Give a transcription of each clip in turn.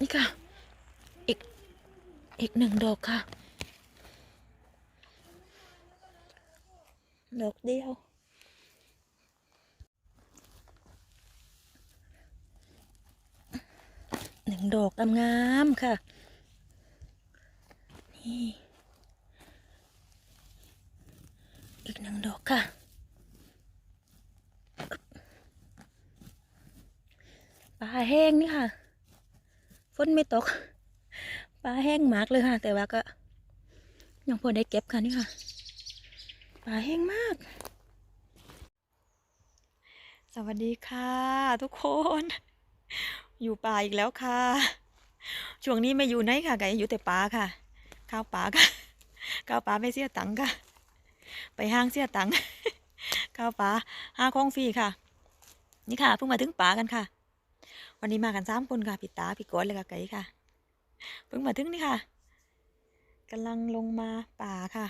นี่ค่ะ อีก อีกหนึ่งดอกค่ะ ดอกเดียว หนึ่งดอกงามๆค่ะ นี่ อีกหนึ่งดอกค่ะปลาแห้งนี่ค่ะ ฝนไม่ตกปลาแห้งมากเลยค่ะ แต่ว่าก็ ยังพอได้เก็บค่ะนี่ค่ะปลาแห้งมาก สวัสดีค่ะ ทุกคน อยู่ป่าอีกแล้วค่ะ ช่วงนี้ไม่อยู่ไหนค่ะไก่อยู่แต่ป่าค่ะ ข้าวป่าค่ะข้าวป่าไม่เสียตังค์ค่ะ ไปห้างเสียตังค์ข้าวป่าห้าของฟรีค่ะ นี่ค่ะเพิ่งมาถึงป่ากันค่ะ วันนี้มากันสามคนค่ะพี่ตาพี่กอนเลยค่ะไก่ค่ะ เพิ่งมาถึงนี่ค่ะกำลังลงมาป่าค่ะ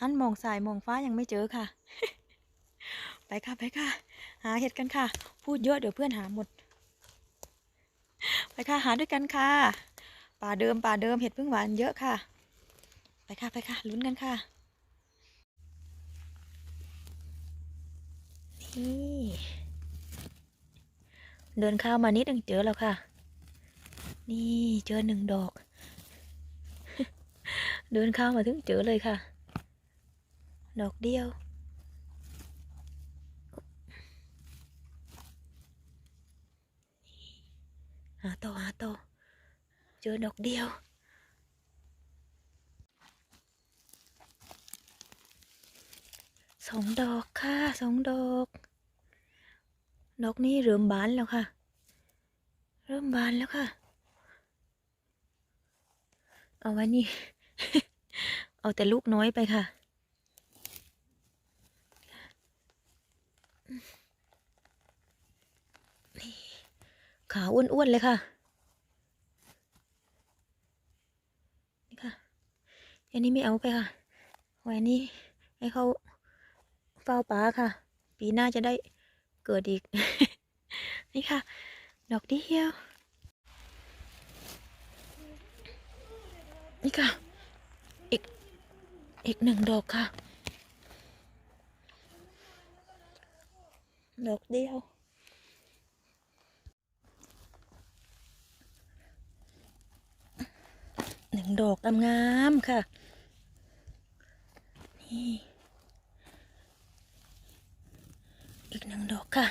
อันมองสายมองฟ้ายังไม่เจอค่ะ ไปค่ะไปค่ะ หาเห็ดกันค่ะ พูดเยอะเดี๋ยวเพื่อนหาหมด ไปค่ะหาด้วยกันค่ะ ป่าเดิมป่าเดิมเห็ดพึ่งหวานเยอะค่ะ ไปค่ะไปค่ะลุ้นกันค่ะนี่ เดินเข้ามานิดนึงเจอแล้วค่ะ นี่เจอหนึ่งดอก เดินเข้ามาถึงเจอเลยค่ะ ดอกเดียว หาต่อหาต่อเจอดอกเดียวสองดอกค่ะสองดอก ดอกนี้เริ่มบานแล้วค่ะ เริ่มบานแล้วค่ะ เอาไว้นี่ เอาแต่ลูกน้อยไปค่ะนี่ขาอ้วนๆเลยค่ะ นี่ค่ะ อันนี้ไม่เอาไปค่ะไว้นนี้ให้เขาเฝ้าป่าค่ะ ปีหน้าจะได้ เกิดอีก นี่ค่ะ ดอกเดียว นี่ค่ะ อีก อีกหนึ่งดอกค่ะ ดอกเดียวหนึ่งดอกงามๆค่ะ นี่ อีกหนึ่งดอกค่ะ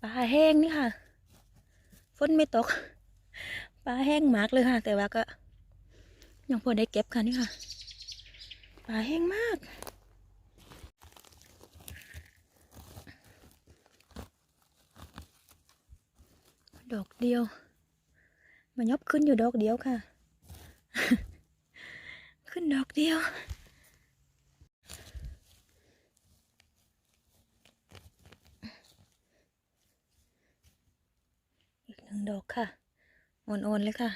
ปลาแห้งนี่ค่ะ ฝนไม่ตก ปลาแห้งมากเลยค่ะ แต่ว่าก็ ยังพอได้เก็บค่ะนี่ค่ะ ปลาแห้งมากดอกเดียว มันยบขึ้นอยู่ดอกเดียวค่ะ ขึ้นดอกเดียว อีกหนึ่ง ดอกค่ะ อ่อนๆเลยค่ะ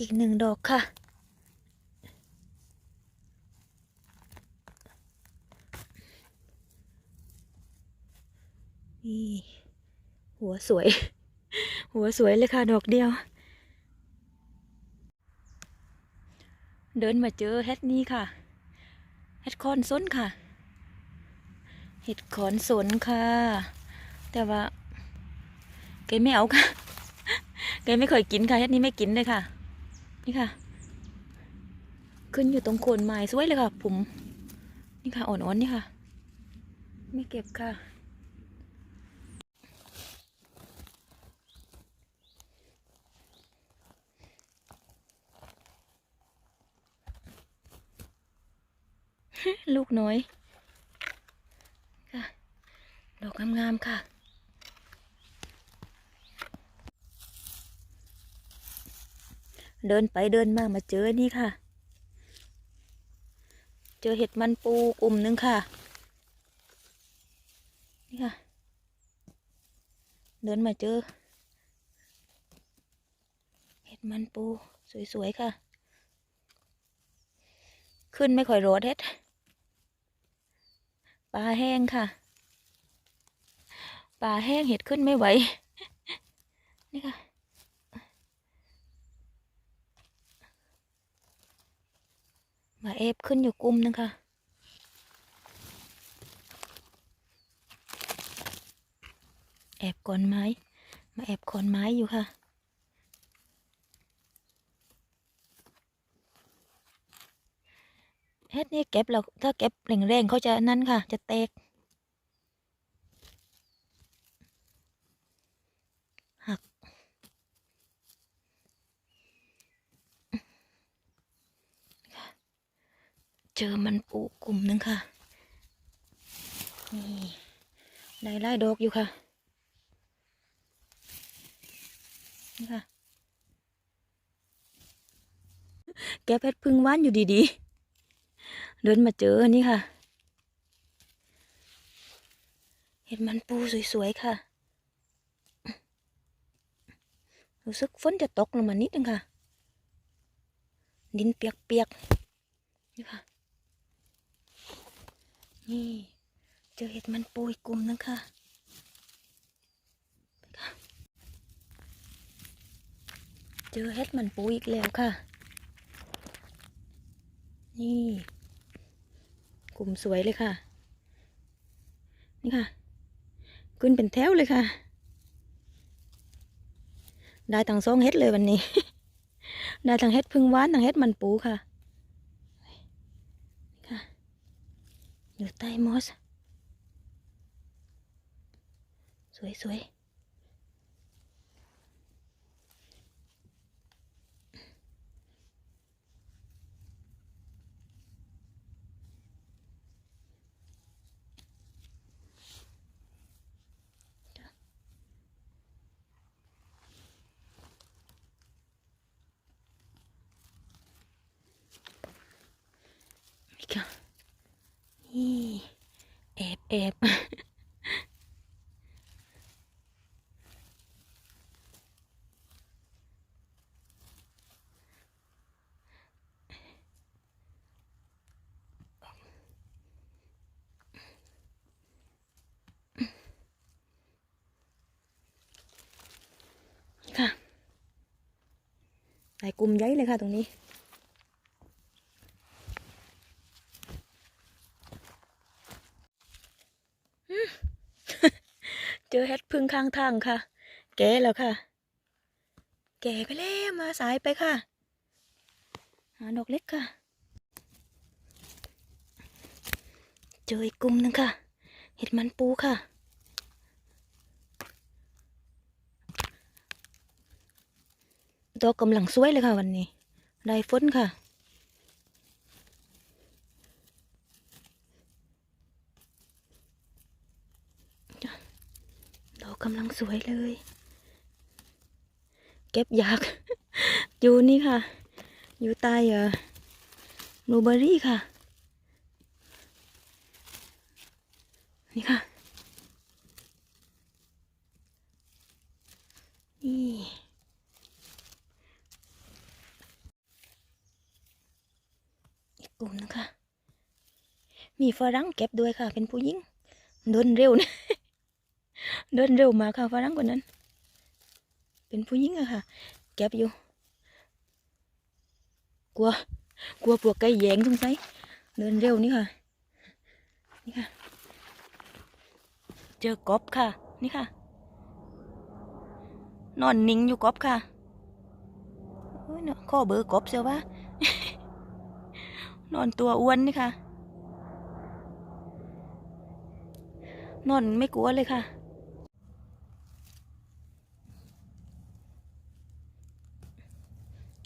อีกหนึ่งดอกค่ะนี่หัวสวย หัวสวยเลยค่ะดอกเดียว เดินมาเจอเฮ็ดนี้ค่ะเฮ็ดคอนสนค่ะเห็ดขอนสนค่ะ แต่ว่าแกไม่เอาค่ะแกไม่เคยกินค่ะเฮ็ดนี้ไม่กินเลยค่ะ นี่ค่ะ ขึ้นอยู่ตรงโคนไม้สวยเลยค่ะ ผม นี่ค่ะอ่อนๆนี่ค่ะ ไม่เก็บค่ะ ลูกน้อย ค่ะ ดอกงามๆค่ะ เดินไปเดินมามาเจอนี่ค่ะ เจอเห็ดมันปูกลุ่มหนึงค่ะ นี่ค่ะ เดินมาเจอ เห็ดมันปูสวยๆค่ะขึ้นไม่ค่อยโรดเฮ็ด ปลาแห้งค่ะ ปลาแห้งเห็ดขึ้นไม่ไหว นี่ค่ะ มาเอฟขึ้นอยู่กลุ่มนึงค่ะแอบก่อนไม้ มาแอบขอนไม้อยู่ค่ะ เฮ็ดนี่เก็บเราถ้าเก็บแรงๆเขาจะนั่นค่ะ จะแตกหัก เจอมันปูกลุ่มหนึงค่ะนี่ได้ไล่ดอกอยู่ค่ะ นี่ค่ะ แกเพชรพึ่งว่านอยู่ดีๆ เดินมาเจอนี่ค่ะ เห็นมันปูสวยๆค่ะ รู้สึกฝนจะตกลงมานิดนึงค่ะ ดินเปียกๆ นี่ค่ะ นี่เจอเห็ดมันปูอีกกลุ่มนึงค่ะเจอเห็ดมันปูอีกแล้วค่ะ นี่ กลุ่มสวยเลยค่ะ นี่ค่ะ ขึ้นเป็นแถวเลยค่ะ ได้ทั้งสองเห็ดเลยวันนี้ ได้ทั้งเห็ดพึ่งหวานทั้งเห็ดมันปูค่ะนี่ค่ะ อยู่ใต้มอส สวยสวยนี่ค่ะ นี่ แอบค่ะหลายกลุ่มใหญ่เลยค่ะตรงนี้ อืม เจ อเห็ดพึ่งข้างทางค่ะ แก่แล้วค่ะ แก่ไปแล้วมาสายไปค่ะ หาดอกเล็กค่ะ เจออีกกลุ่มหนึงค่ะ เห็ดมันปูค่ะตัวกำลังสวยเลยค่ะวันนี้ ได้ฝนค่ะ กำลังสวยเลย เก็บอยากอยู่นี่ค่ะ อยู่ใต้เอ่อบลูเบอร์รี่ค่ะ นี่ค่ะ นี่อีกกลุ่มนึงค่ะ มีฝรั่งเก็บด้วยค่ะ เป็นผู้หญิงเดินเร็วนะ เดินเร็วมากค่ะฝรั่งคนนั้น เป็นผู้หญิงอะค่ะ เก็บอยู่ กลัว กลัวพวกไก่แยงสงสัยเดินเร็วนี่ค่ะ นี่ค่ะ เจอกบค่ะ นี่ค่ะ นอนนิ่งอยู่กบค่ะโอ้ยเนาะข้อเบอร์กบเสียววะนอนตัวอ้วนนี่ค่ะ นอนไม่กลัวเลยค่ะ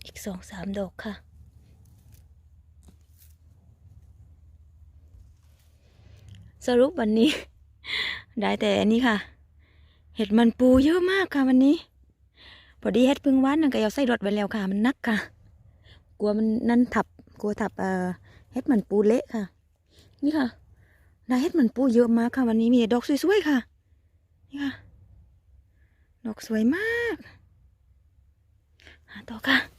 อีก สองสามดอกค่ะ สรุปวันนี้ ได้แต่อันนี้ค่ะ เห็ดมันปูเยอะมากค่ะวันนี้ พอดีเห็ดพึ่งวานนั่นก็เอาใส่รถไปแล้วค่ะ มันนักค่ะ กลัวมันนั่นทับ กลัวทับเอ่อเห็ดมันปูเละค่ะ นี่ค่ะได้เห็ดมันปูเยอะมากค่ะ วันนี้มีดอกสวยๆค่ะ นี่ค่ะ ดอกสวยมากหาต่อค่ะ